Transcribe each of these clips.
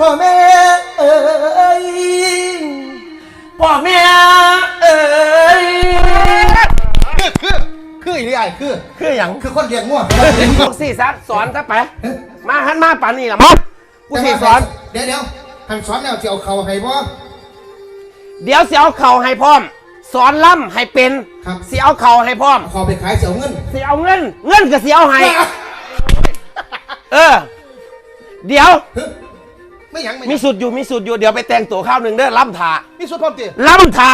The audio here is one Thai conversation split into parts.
พ่อแม่เอ้ยพ่อแม่เอ้ยคือคือคืออีนี่ไอ้คือ คืออย่างคือคนเลี้ยงง่วงลูกสี่ซัดสอนซะไป มาหันมาป่านนี้ละมากูสี่สอน เดี๋ยวเดี๋ยวหันสอนแล้วจะเอาเขาให้บ่เดี๋ยวสิเอาเข่าให้พร้อม สอนล่ำให้เป็นครับสิเอาเข่าให้พร้อมเอาเขาไปขายเสียเงินสิเอาเงิน เงินก็สิเอาให้ เออ เดี๋ยว ไม่หยังไม่หมียังสุดอยู่มีสุดอยู่เดี๋ยวไปแต่งตัวข้าวหนึ่งเด้อล่ำถามีสุดพร้อมตีล่ำถา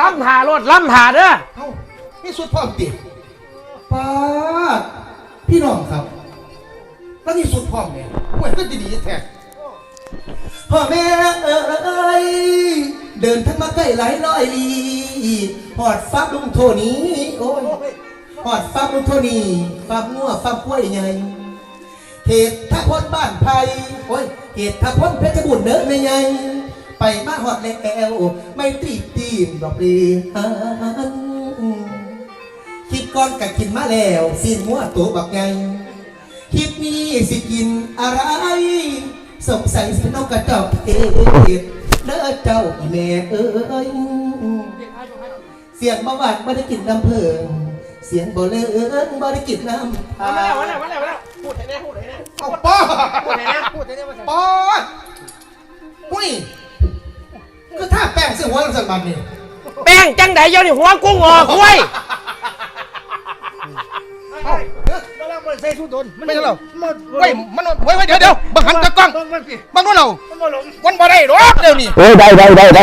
ล่ำถารถล่ำถาเด้อเอ้ามีสุดพร้อมตีป้าดพี่น้องครับแล้วมีสุดพร้อมเนี่ยโอ้ยก็ดีๆแท้พ่อแม่เอ้ยเดินทั้งมาใกล้หลายร้อยลีหอดฟักลุงโทนี้โอ้ยหอดฟักลุงโทนี้ฟักงัวฟักกล้วยใหญ่ เหตุทพนบ้านไผ่โอ้ย เหตุทพนเพชรบุญเด้อไม่ใหญ่ไปมาหอดแล้วไม่ตีตีมดอกเรียนคิดก่อนกับกินมาแล้วสิ้นมัวตัวบักไงคลิปนี้สิกินอะไร สงสัยสิน้องกระจอกเอดเด้อเจ้าแม่เอ้ยเสียงบ่หวานบ่ได้กินน้ำเพิงเสียงบ่เลิงบ่ได้กินน้ำมา แล้วมาแล้วมาแล้วมาแล้วพูดให้แน่พูดให้แน่เอาป้อพูดให้แน่พูดให้แน่ว่าจะป้อหุ้ยก็ถ้าแป้งเสื้อหัวลังสันบันนี่แป้งจังไดเดี๋ยวนี่หัวกุ้งออกเว้ยเอาเอ้ยมาแล้วมันใส่ทุนโดนไม่ใช่เหรอมันเว้ยมันเว้ยเว้ยเดี๋ยวเดี๋ยวบังหันกับกล้องมันมันสิบังนู้นเรามันมาหลงวันบ่ได้หรอกเดี๋ยวนี้เอ้ยได้ได้ได้ได้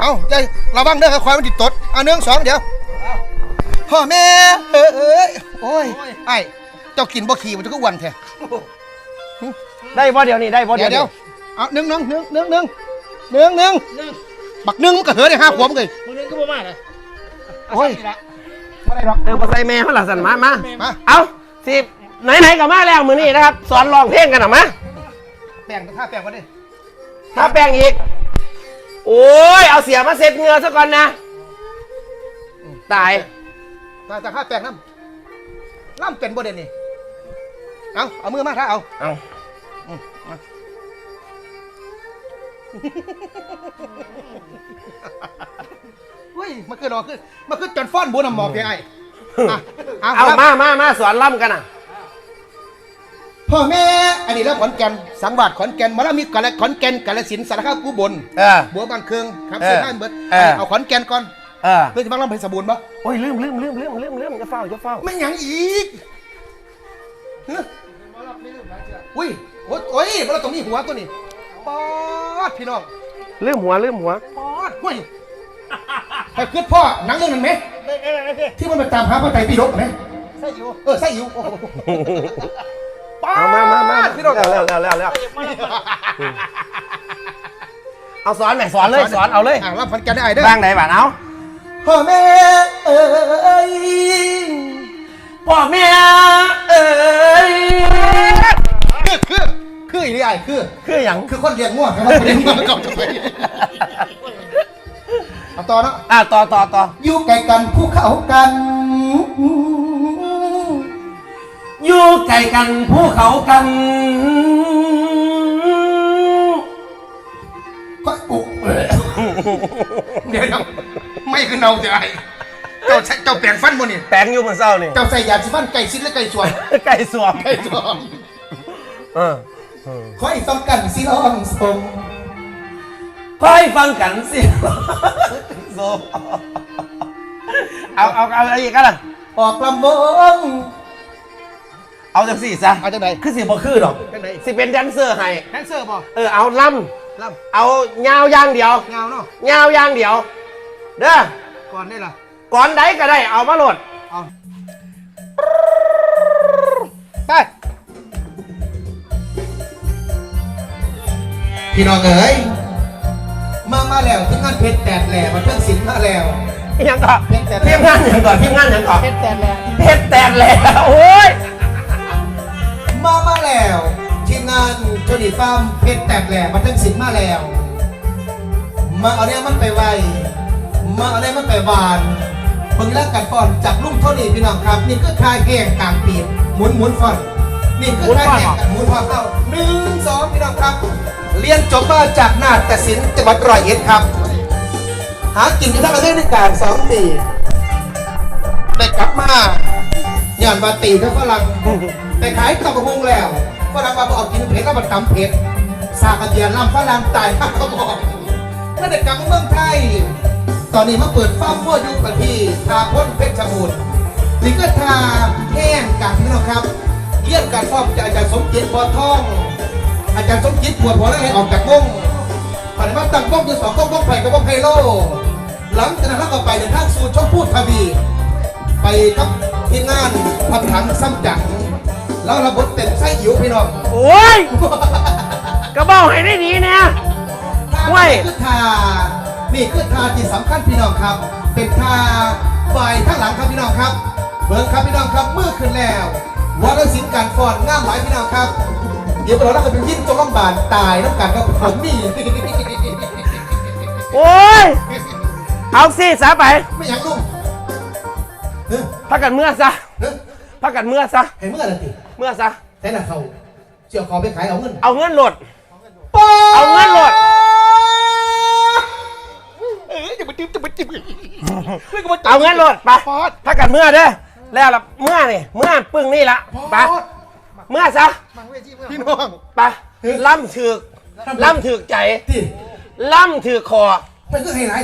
เอาใจระวังเด้อคอยมันติดตดเอาเนื้องสองเดี๋ยวพ่อแม่เอ้ยเอ้ยโอ้ยไอ้ เจ้ากินบ่ขี่มันจะก็อ้วันแท้ได้บ่เดี๋ยวนี้ได้บ่เดี๋เดี๋ยยววเดี๋ยวเอาหนึ่งน้องหนึ่งหนึ่งหนึ่งหนึ่งหนึ่งหนึ่งบักหนึ่งมันก็เหอะได้ห้าขวบมันเลยมึงนึงก็บ่มาเลยโอ้ยไม่ได้หรอกเออมาใส่แม่เขาหล่ะสันมามามาเอาสิไหนๆก็มาแล้วมือนี้นะครับสอนร้องเพลงกันหน่อยมาแป้งถ้าแป้งก็ได้ถ้าแป้งอีก โอ้ยเอาเสียมาเซ็ตเหงือซะก่อนนะตายถ้าถ้าแป้งน้ำน้ำเป็นบ่เด่นนี่ เอาเอามือมาถ้าเอาเอาเฮ้ยมันคือรอขึ้นมันคือจนฟ้อนบัวน้ำหมอกพี่ไอ้อะเอามามามาสอนล่ำกันอะพ่อแม่อันนี้แล้วขอนแก่นสังวาดขอนแก่นมาแล้วมีกาลขอนแก่นกาลสินธุ์สารคามกูบนเออบัวบางเคืองครับเออเส้นทางเบิดเออเอาขอนแก่นก่อนเออเพื่อจะมาลำเพชรบูรณ์ปะโอ้ยลืมลืมลืมลืมลืมลืมจะเฝ้าจะเฝ้าไม่หยังอีกฮะ อุ้ยโอ้ยโอ้ยมาแล้วตรงนี้หัวตัวนี้ปอดพี่น้องลืมหัวลืมหัว ปอดเฮ้ยไปขึ้นพ่อหนังเรื่องนั้นไหมได้ได้ได้ได้ที่มันไปตามหาพระไตรปิฎกไหมใส่อยู่เออใส่อยู่โอ้โหปอดเอามามามาพี่น้องแล้วแล้วแล้วแล้วแล้วมาแล้วเอาสอนไหมสอนเลยสอนเอาเลยอะรับฟันแกนได้ไอ้เด้อ บ้างไหนบ้างเอาพ่อแม่เอ้ยพ่อแม่เอ้ย คือคือคืออีนี่ไอ้คือ คืออย่างคือคนเลี้ยงง่วงครับเลี้ยงง่วงก่อนจะไปเอาต่อเนาะอะต่อต่อต่ออยู่ไกลกันภูเขากัน อยู่ไกลกันภูเขากันก็อุกเดี๋ยวนะไม่คือเนาจะไอ้เจ้าใช้เจ้าแปลงฟันบ่นี่แปลงอยู่เมื่อเช้านี่เจ้าใส่ยาสีฟันไก่ซิดและไก่สวนไก่สวมไก่สวน เออคอยต้องกันสิร้องสมคอยฟังกันสิโซเอาเอาเอาอะไรอีกกันล่ะออกลำวงเอาจังสี่ซะเอาจังไหนคือสิบ่คือดอกจังไหนสิเป็นแดนเซอร์ให้แดนเซอร์บ่เออเอาล่ลำเอายาวอย่างเดียวำเงาเนาะยาวอย่างเดียว เด้อก่อนได้ล่ะก่อนใดก็ได้เอามาโหลด พี่น้องเอ๋ยมามาแล้วที่งานเพชรแปดแหล่มาเพิ่งสินมาแล้วยังก่อนทีมงานยังก่อนทีมงานยังก่อนเพชรแตนแล้วเพชรแตนแล้วโอ้ยมามาแล้วทีมงานโจดีฟาร์มเพชรแตกแหล่มาเพิ่งสินมาแล้ว มาเอาเนี่ยมันไปไวมาเอาเนี่ยมันไปหวานเพิ่งแลกกันก่อนจากลุงเท่านี้พี่น้องครับ นี่คือคายแห้งกลางปีบหมุนหมุนฟอน นี่คือคายแห้งกันหมุนฟอนเข้าหนึ่งสองพี่น้องครับ เรียนจบมาจากนาฏศิลป์จังหวัดร้อยเอ็ดครับ หากินอยู่ทั้งประเทศด้วยกันสองปีได้กลับมาย่านมาตีกับฝรั่งแต่ขายตับกระพงแล้วฝรั่งมาบอกกินเผ็ดแล้วมันตำเผ็ดสากระเดียนลำฝรั่งตายข้าเขาบอกก็ได้กลับมาเมืองไทยตอนนี้มาเปิดฟาร์มวัวอยู่ประที่ทาพ้นเพชรบูรณ์นี่ก็ทาแห้งกันพี่น้องครับ เยี่ยมการฟอมจากอาจารย์สมจิตบัวทอง อาจารย์สมจิตปวดหัวแล้วให้ออกจากวงปฏิบัติตั้งวงอยู่สองวงวงไผ่กับวงไพโล หลังจากนั้นเราก็ไปในทางสู่ช่องพูดทวีไปกับทีมงานพันถังซ้ำจังแล้วระบบเต็มไส้อิ๋วพี่น้องโอ้ยกระเบ้าให้ได้ดีเนี่ยห้วยนี่คือทานี่คือทาที่สำคัญพี่น้องครับ เป็นทาฝ่ายข้างหลังครับพี่น้องครับ เบิร์ครับพี่น้องครับเมื่อคืนแล้ว วรศิลป์การฟอนงามหลายพี่น้องครับ เดี๋ยวเราก็เป็นยิ่งจงลำบานตายน้ำกันครับผมนี่โอ้ย เอาสิซะไปไม่อยากลุ่มเฮ้ยพักกันเมื่อซะเฮ้ยพักกันเมื่อซะให้เมื่อไหร่ติเมื่อซะใช่ละเขาเสี่ยวขอไปขายเอาเงินเอาเงินโหลดป้าเอาเงินโหลด เอ้ยจะมาจิ้มจะมาจิ้มเอาเงินโหลดไปพอดพักกันเมื่อเด้อ แล้วล่ะเมื่อนี่เมื่อปึ้งนี่ละไปเมื่อซะมังเวทีเมื่อพี่น้องไปล่ำถือกล่ำถือกใจที่ล่ำถือกคอ เป็นก็ให้ร้ายแต่